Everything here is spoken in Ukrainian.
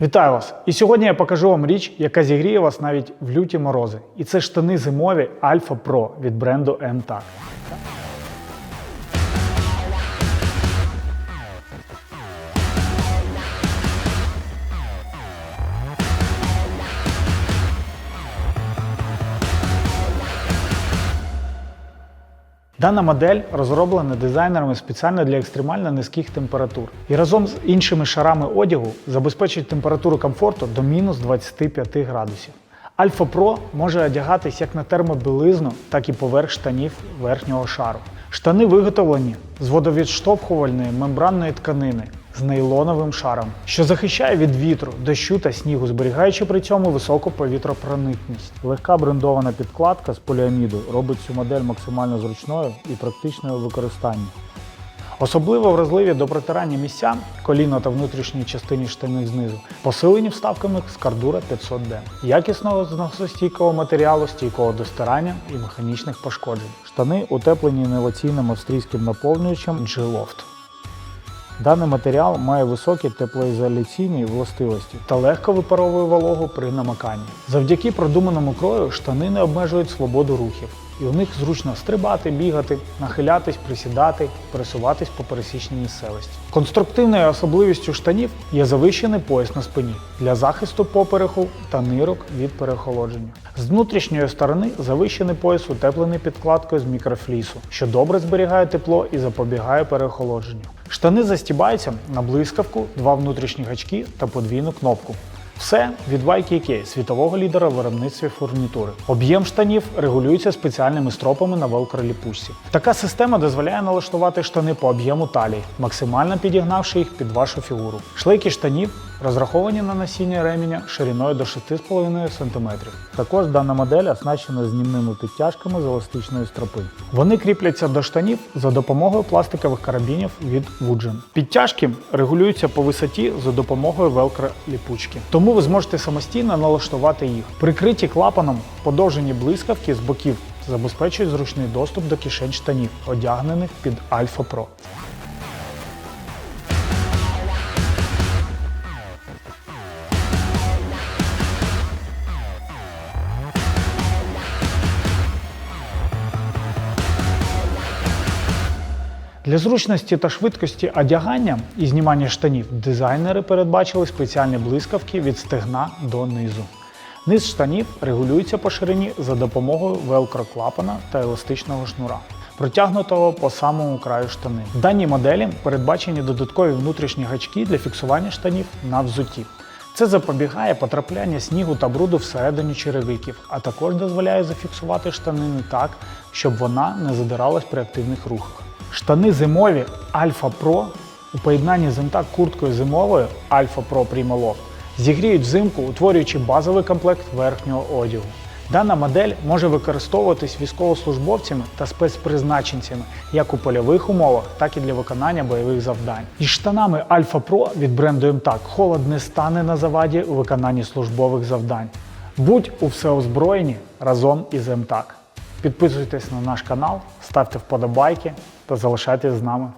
Вітаю вас! І сьогодні я покажу вам річ, яка зігріє вас навіть в люті морози. І це штани зимові Alpha Pro від бренду MTAC. Дана модель розроблена дизайнерами спеціально для екстремально низьких температур і разом з іншими шарами одягу забезпечують температуру комфорту до мінус 25 градусів. Alpha Pro може одягатись як на термобілизну, так і поверх штанів верхнього шару. Штани виготовлені з водовідштовхувальної мембранної тканини з нейлоновим шаром, що захищає від вітру, дощу та снігу, зберігаючи при цьому високу повітропроникність. Легка брендована підкладка з поліаміду робить цю модель максимально зручною і практичною у використанні. Особливо вразливі до протирання місця коліна та внутрішньої частини штани знизу, посилені вставками з кардура 500D, якісного зносостійкого матеріалу, стійкого до стирання і механічних пошкоджень. Штани утеплені інноваційним австрійським наповнювачем G-Loft. Даний матеріал має високі теплоізоляційні властивості та легко випаровує вологу при намаканні. Завдяки продуманому крою штани не обмежують свободу рухів, і у них зручно стрибати, бігати, нахилятись, присідати, пересуватись по пересічній місцевості. Конструктивною особливістю штанів є завищений пояс на спині для захисту попереку та нирок від переохолодження. З внутрішньої сторони завищений пояс утеплений підкладкою з мікрофлісу, що добре зберігає тепло і запобігає переохолодженню. Штани застібаються на блискавку, два внутрішні гачки та подвійну кнопку. Все від YKK, світового лідера в виробництві фурнітури. Об'єм штанів регулюється спеціальними стропами на велкроліпушці. Така система дозволяє налаштувати штани по об'єму талії, максимально підігнавши їх під вашу фігуру. Шлейки штанів розраховані на носіння ременя шириною до 6,5 см. Також дана модель оснащена знімними підтяжками з еластичної стропи. Вони кріпляться до штанів за допомогою пластикових карабінів від Woodgen. Підтяжки регулюються по висоті за допомогою велкро-ліпучки. Тому ви зможете самостійно налаштувати їх. Прикриті клапаном подовжені блискавки з боків забезпечують зручний доступ до кишень штанів, одягнених під Alpha Pro. Для зручності та швидкості одягання і знімання штанів дизайнери передбачили спеціальні блискавки від стегна до низу. Низ штанів регулюється по ширині за допомогою велкро-клапана та еластичного шнура, протягнутого по самому краю штани. В даній моделі передбачені додаткові внутрішні гачки для фіксування штанів на взутті. Це запобігає потрапляння снігу та бруду всередині черевиків, а також дозволяє зафіксувати штанину так, щоб вона не задиралась при активних рухах. Штани зимові Alpha Pro у поєднанні з МТАК курткою зимовою Alpha Pro Primo Loft зігріють взимку, утворюючи базовий комплект верхнього одягу. Дана модель може використовуватись військовослужбовцями та спецпризначенцями як у польових умовах, так і для виконання бойових завдань. Із штанами Alpha Pro від бренду МТАК холод не стане на заваді у виконанні службових завдань. Будь у всеозброєнні разом із МТАК. Підписуйтесь на наш канал, ставте вподобайки та залишайтесь з нами.